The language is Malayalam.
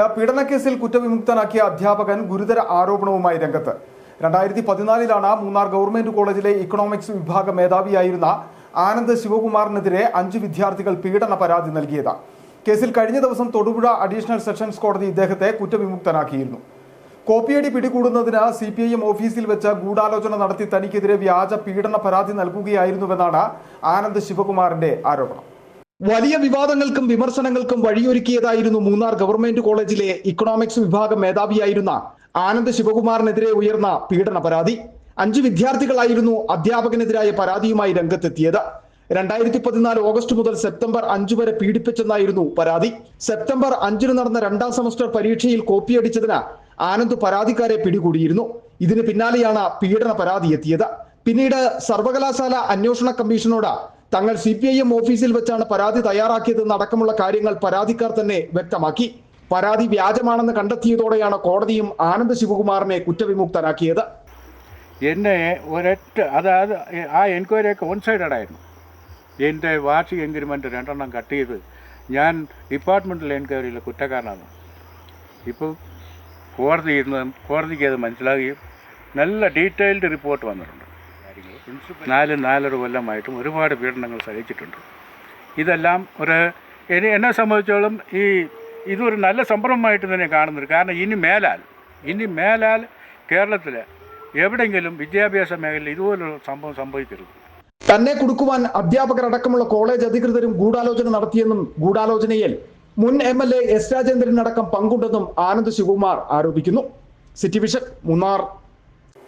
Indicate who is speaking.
Speaker 1: പീഡനക്കേസിൽ കുറ്റവിമുക്തനാക്കിയ അധ്യാപകൻ ഗുരുതര ആരോപണവുമായി രംഗത്ത്. രണ്ടായിരത്തി പതിനാലിലാണ് മൂന്നാർ ഗവൺമെന്റ് കോളേജിലെ ഇക്കണോമിക്സ് വിഭാഗ മേധാവിയായിരുന്ന ആനന്ദ് ശിവകുമാറിനെതിരെ അഞ്ച് വിദ്യാർത്ഥികൾ പീഡന പരാതി നൽകിയത്. കേസിൽ കഴിഞ്ഞ ദിവസം തൊടുപുഴ അഡീഷണൽ സെഷൻസ് കോടതി ഇദ്ദേഹത്തെ കുറ്റവിമുക്തനാക്കിയിരുന്നു. കോപ്പിയടി പിടികൂടുന്നതിന് സി പി ഐ എം ഓഫീസിൽ വെച്ച് ഗൂഢാലോചന നടത്തി തനിക്കെതിരെ വ്യാജ പീഡന പരാതി നൽകുകയായിരുന്നുവെന്നാണ് ആനന്ദ് ശിവകുമാറിന്റെ ആരോപണം. വലിയ വിവാദങ്ങൾക്കും വിമർശനങ്ങൾക്കും വഴിയൊരുക്കിയതായിരുന്നു മൂന്നാർ ഗവൺമെന്റ് കോളേജിലെ ഇക്കണോമിക്സ് വിഭാഗം മേധാവിയായിരുന്ന ആനന്ദ് ശിവകുമാറിനെതിരെ ഉയർന്ന പീഡന പരാതി. അഞ്ച് വിദ്യാർത്ഥികളായിരുന്നു അധ്യാപകനെതിരായ പരാതിയുമായി രംഗത്തെത്തിയത്. രണ്ടായിരത്തി പതിനാല് ഓഗസ്റ്റ് മുതൽ സെപ്റ്റംബർ അഞ്ചു വരെ പീഡിപ്പിച്ചെന്നായിരുന്നു പരാതി. സെപ്റ്റംബർ അഞ്ചിന് നടന്ന രണ്ടാം സെമസ്റ്റർ പരീക്ഷയിൽ കോപ്പിയടിച്ചതിന് ആനന്ദ് പരാതിക്കാരെ പിടികൂടിയിരുന്നു. ഇതിന് പിന്നാലെയാണ് പീഡന പരാതി എത്തിയത്. പിന്നീട് സർവകലാശാല അന്വേഷണ കമ്മീഷനോട് തങ്ങൾ സി പി ഐ എം ഓഫീസിൽ വെച്ചാണ് പരാതി തയ്യാറാക്കിയതെന്ന് അടക്കമുള്ള കാര്യങ്ങൾ പരാതിക്കാർ തന്നെ വ്യക്തമാക്കി. പരാതി വ്യാജമാണെന്ന് കണ്ടെത്തിയതോടെയാണ് കോടതിയും ആനന്ദ് ശിവകുമാറിനെ കുറ്റവിമുക്തനാക്കിയത്.
Speaker 2: എന്നെ ഒരൊറ്റ അതായത് ആ എൻക്വയറിയൊക്കെ വൺ സൈഡായിരുന്നു എന്റെ വാർഷിക എൻഗ്രിമെന്റ് രണ്ടെണ്ണം കട്ട് ചെയ്ത് ഞാൻ ഡിപ്പാർട്ട്മെന്റൽ എൻക്വയറിയിൽ കുറ്റക്കാരനാണ്. ഇപ്പോൾ കോടതി കോടതിക്ക് അത് മനസ്സിലാകുകയും നല്ല ഡീറ്റെയിൽഡ് റിപ്പോർട്ട് വന്നിട്ടുണ്ട്. നാല് നാലര കൊല്ലമായിട്ടും ഒരുപാട് പീഡനങ്ങൾ സഹിച്ചിട്ടുണ്ട്. ഇതെല്ലാം ഒരു എന്നെ എന്നെ സംബന്ധിച്ചോളം ഈ ഇതൊരു നല്ല സംരംഭമായിട്ട് തന്നെ കാണുന്നുണ്ട് കാരണം ഇനി മേലാൽ ഇനി മേലാൽ കേരളത്തിൽ എവിടെങ്കിലും വിദ്യാഭ്യാസ മേഖലയിൽ ഇതുപോലൊരു സംഭവം സംഭവിക്കരുത്.
Speaker 1: തന്നെ അധ്യാപകർ അടക്കമുള്ള കോളേജ് അധികൃതരും ഗൂഢാലോചന നടത്തിയെന്നും ഗൂഢാലോചനയിൽ മുൻ M L A S Rajendran അടക്കം പങ്കുണ്ടെന്നും ആനന്ദ് ശിവകുമാർ ആരോപിക്കുന്നു. City vision Munnar.